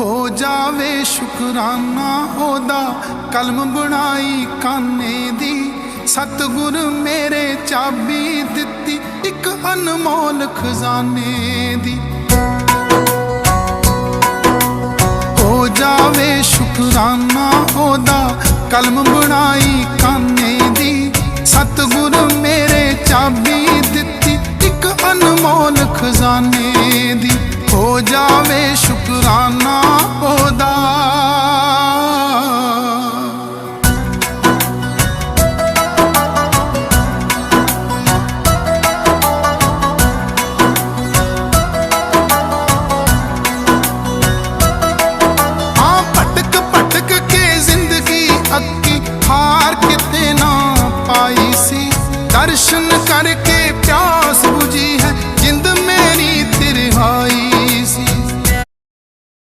ਹੋ ਜਾਵੇ ਸ਼ੁਕਰਾਨਾ, ਉਹਦਾ ਕਲਮ ਬਣਾਈ ਕਾਨੇ ਦੀ। ਸਤਿਗੁਰ ਮੇਰੇ ਚਾਬੀ ਦਿੱਤੀ, ਇੱਕ ਅਨਮੋਲ ਖਜ਼ਾਨੇ ਦੀ। ਹੋ ਜਾਵੇ ਸ਼ੁਕਰਾਨਾ, ਉਹਦਾ ਕਲਮ ਬਣਾਈ ਕਾਨੇ ਦੀ। ਸਤਿਗੁਰ ਮੇਰੇ ਚਾਬੀ ਦਿੱਤੀ, ਇੱਕ ਅਨਮੋਲ ਖਜ਼ਾਨੇ ਦੀ। दर्शन करके प्यास